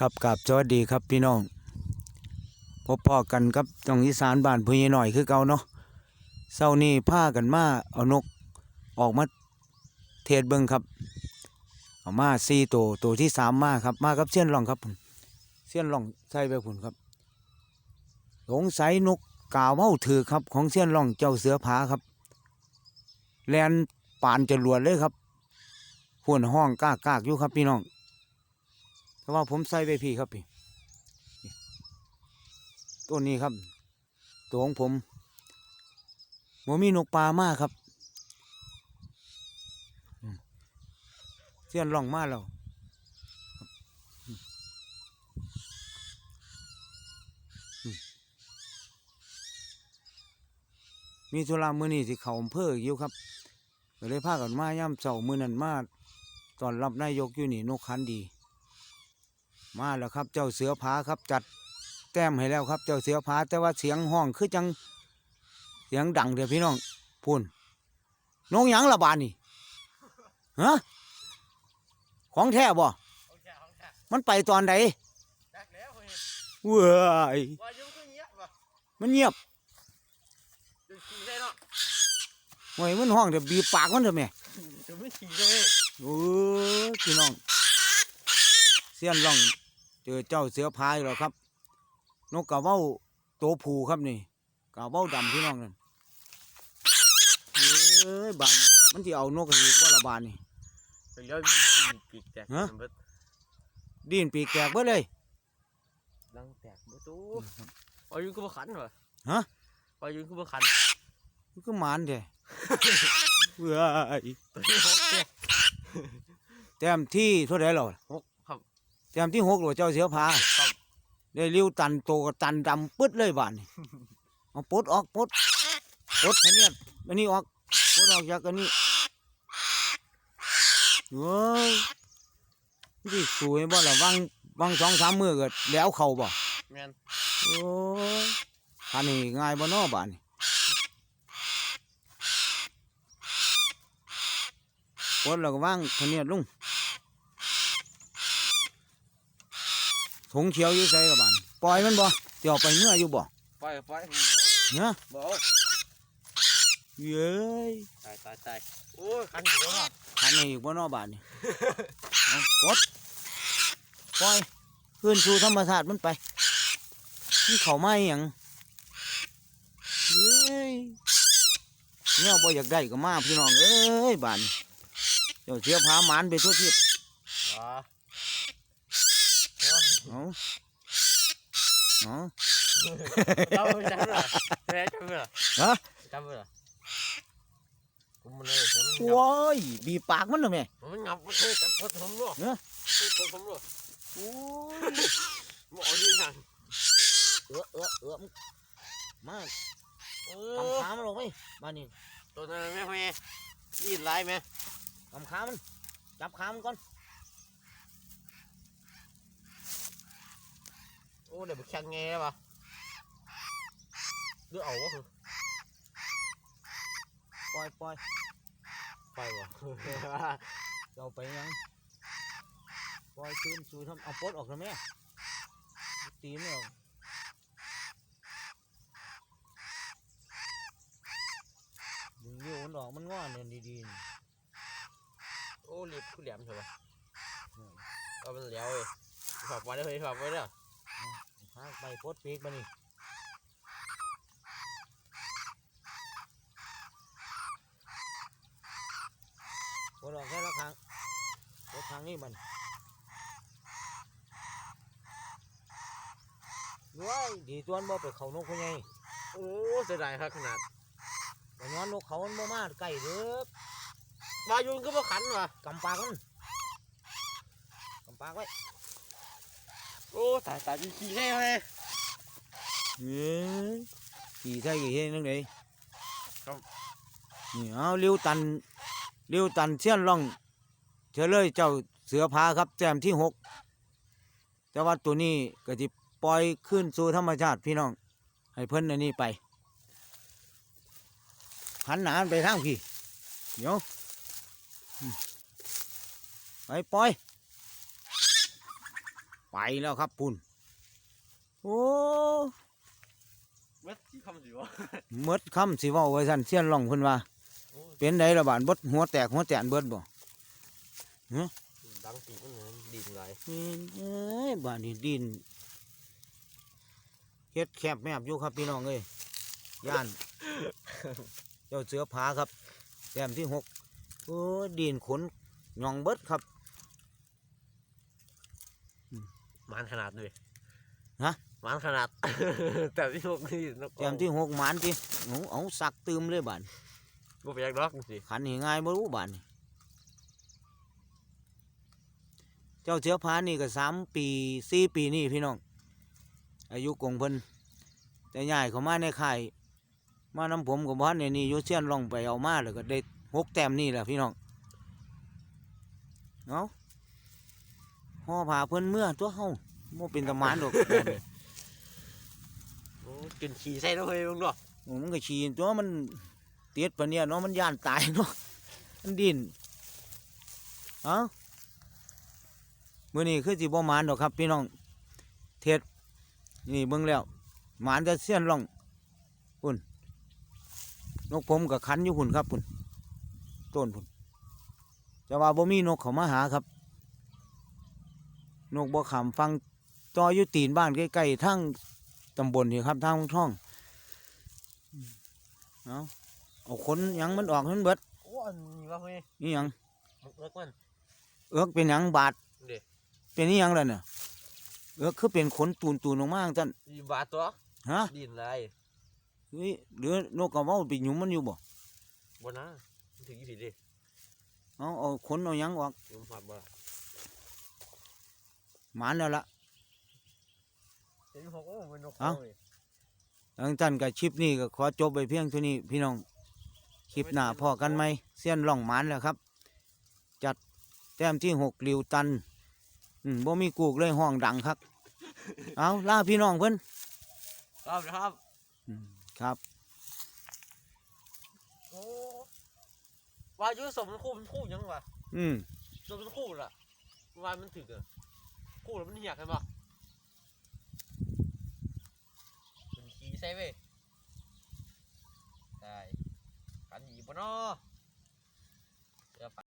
ครับกับสวัสดีครับพี่น้องพบพ่อกันครับตองอีสานบ้านพุ่ยหน่อยคือเก่าเนาะเศร้านี้ากันมาเอานกออกมาเทศเบิงครับเอามาสี่ตัวตัวที่สามมาครับมากับเสี้ยนล่องครับผมเสี้ยนล่องใส่ไปผุนครับสงสัยนกกาวเมาถือครับ ของเสี้ยนล่องเจ้าเสือผาครับแลนปานจรวดเลยครับหุ่นห้องกากากๆอยู่ครับพี่น้อง แต่ว่าผมใส่ไปพี่ครับพี่ตัวนี้ครับ ตัวของผมโมมีนกปลามากครับอืมเสี้ยนล่องมาแล้วครับอืมอืมมีธุระมือนี่สิเขาอำเภออยู่ครับเลยพากันมาย่ำเสามือนันมาตอนรับนายกอยู่นี่นกขันดี มาแล้วครับ เจ้าเสือผาครับ จัดแต้มให้แล้วครับ เจ้าเสือผาแต่ว่าเสียงห้องคือจังเสียงดังเดี๋ยวพี่น้องพูนนกหยังละบานนี่ฮะของแท้บ่ของแท้ของแท้มันไปตอนใดแตกแล้วเฮ้ยเว้ยว่ายุ่งก็เงี้ยว่ะมันเงียบจะขี่ได้เนาะโอ้ยมันห้องเดี๋ยวบีบปากมันเถอะแม่จะไม่ขี่ได้โอ้ยพี่น้องเสียนร่อง เจอเจ้าเสือผาอยู่แล้วครับ นกกระเว้าตัวผูครับนี่กระเว้าดำพี่น้องนั่นเอ้ยบานมันที่เอานกกระสีบ่ละบานนี่ไปเลี้ยวปีกแตกฮะเบิดดินปีกแตกเบิดเลยดังแตกเบิดตู้ว่ายุ่งก็บ่ขันว่ะฮะว่ายุ่งก็บ่ขันมันก็หมานแท้เว้ยตัวนี้หกแตกแต้มที่เท่าไหร่หรอหก ครับแต้มที่หกหรอเจ้าเสือผาครับ ได้ริ้วตันโตกับตันดำปึ๊ดเลยบานนี่เอาปลดออกปลดปลดอันเนี้ยอันนี้ออกปลดออกจากอันนี้เว้ยนี่สวยบ่ล่ะวังวังสองสามมือก็แล้วเข่าบ่แม่นโอ้ยอันนี้ง่ายบ่เนอบานนี่ปลดแล้วก็วางอันเนี้ยลุง ถุงเขียวอยู่ใส่ละบานปล่อยมันบ่เดี๋ยวเอาไปเมื่ออยู่บ่ปล่อยปล่อยเนาะบ่เอาเย้ยตายตายตายโอ้ยขันอยู่แล้วเนาะทันในอีกบ่เนอบานนี่เอากดปล่อยขึ้นสู่ธรรมชาติมันไปมันเข้ามาอหย่างเย้ยเนี่ยบ่อยากได้ก็มาพี่น้องเอ้ยบานนี่เจ้าเสียผาหมานไปทั่วทิศว้า เอาเอาจำไม่จำเลยแพ้จำเลยฮะจำเลยผมมันเลยโว้ยบีบปากมันเลยแม่มันงับมันเคยจับคนผมด้วยเนอะเคยผมด้วยโอ้ยมอาอยู่ยังเออเออเออมาเอกำอขามันลงไปบ้านนี้ตัวนั้นแม่แม่รีดไล่ไหมกำขามันจับขามันก่อน โอ้เดี๋ยวไปแข่งไงวะหรือเอาวะคือปล่อยปล่อยไปวะจะเอาไปยังปล่อยคืนสู่ทำเอาปลดออกแล้วแม่ตีนออกดึงเลี้ยวมันออกมันงอนเนี่ยดีๆนี่โอ้รีบคือแหลมใช่ปะก็มันเหลียวเว้ยฝากไว้ได้เลยฝากไว้เด้อ พาไปปลดปีกมานี่ปลดออกแค่ละครั้งปลดครั้งนี้มันว้ายดีตัวนบ่ไปเขานกเขาไงโอ้เสียดายครับขนาดแต่ย้อนนกเขามันบ่มาใกล้เด้อวายุนก็บ่ขันวะกำปากมันกำปากไว้ โอ้ตายตายจริงๆเลยเลยเฮ้ยขี่ใช่กี่เฮ็ดนั่งไดครับนี่เอาเลี้ยวตันเลี้ยวตันเสี้ยนร่องเฉลยเจ้าเสือพาครับแจมที่หกแต่ว่าตัวนี้ก็จะปล่อยขึ้นสู่ธรรมชาติพี่น้อง ให้เพิ่นอันนี้ไปหันหนาไปทางพี่เดี๋ยวอืมไปปล่อย ไปแล้วครับปุ่นโอ้เม็ดที่คำสิวะหมดคำสิเว้าไว้สั่นเสียนล่องเพิ่นว่าโอ้ยเป็นไดละบาดบดหัวแตกหัวแตนเบิดบ่ดังปีมันเหมือนดินไรเอ้ยบาดนี้ดินเฮ็ดแคบแมบอยู่ครับพี่น้องเอ้ยย่านเจ้าเสือผาครับแต้มที่หกโอ้ยดินขนหยองเบิดครับ มันขนาดด้วยฮะมันขนาด แต่ที่พวกนี่นกแต้มที่หกหมานที่เอาเอาสักตืมเลยบาดบ่ไปอยากดอกสิขันให้ง่ายบ่รู้บาดนี่เจ้าเสือผานี่ก็สามปีสี่ปีนี่พี่น้อง อายุกงเพิ่นแต่ใหญ่เขามาในข่ายมานำผมกับบ้านในนี่อยุเชียนลองไปเอามาแล้วก็ได้หกแต้มนี่แหละพี่น้องเอา ห่อผ้าเพิ่นเมื่อตัวเฮาโมเป็นตะหมานดอกแบบนี้โอ้กินขี้ใส่แล้วเฮ้ยมึงดอกโอ้มันก็ชีตัวมันเตียดปะเนี่ยเนาะมันย่านตายเนาะมันดินเอามื่อนี้คือสิบ่หมานดอกครับ พี่น้องเทศนี่เบิ่งแล้วหมานจะเสี้ยนล่องพุ่นนกผมกับขันอยู่พุ่นครับพุ่นต้นพุ่นจะว่าบ่มีนกเขามาหาครับ นกบ่ขามฟังต่ออยู่ตีนบ้านใกล้ๆทั้งตำบลนี่ครับทางท่องเอาเอาขนหยังมันออกให้มันเบิดโอ้อันนี้ว่าเฮ้ยนี่หยังมึงเอิกมัน เอือกเป็นหยังบาดเด็เป็นนี่ยังล่ะเนี่ยเอือกคือเป็นขนตูนตูนๆออกมาจังซั่นยีบาทตัวฮะดินไรนี่หรือนกกระเว้าไปหยุมมันอยู่บ่บนนะมันถึงยี่สิบดิเอาเอาขนเอาหยังออกยุ่มหัดบ่ล่ะ หมานแล้วล่ะเห็นหกโอ้เป็นนกเอ้าว้ยหลังจากกับคลิปนี้ก็ขอจบไปเพียงเท่านี้พี่น้อง คลิปหน้าพอกันไหมเสี้ยนล่องหมานแล้วครับ จัดแต้มที่หกริวตัน อืมบ่มีกูกเลยห้องดังครับ เอาลาพี่น้องเพิ่นครับครับอืมครับโอ้ว่าอยุสมมันคู่มันคู่ยังวะอืมสมมันคู่ล่ะว่ามันถึกอะ คู่แล้วมันเหี่ยกันบ่มันขี่ใส่เว้ยใช่ขันหยีบปะเนาะ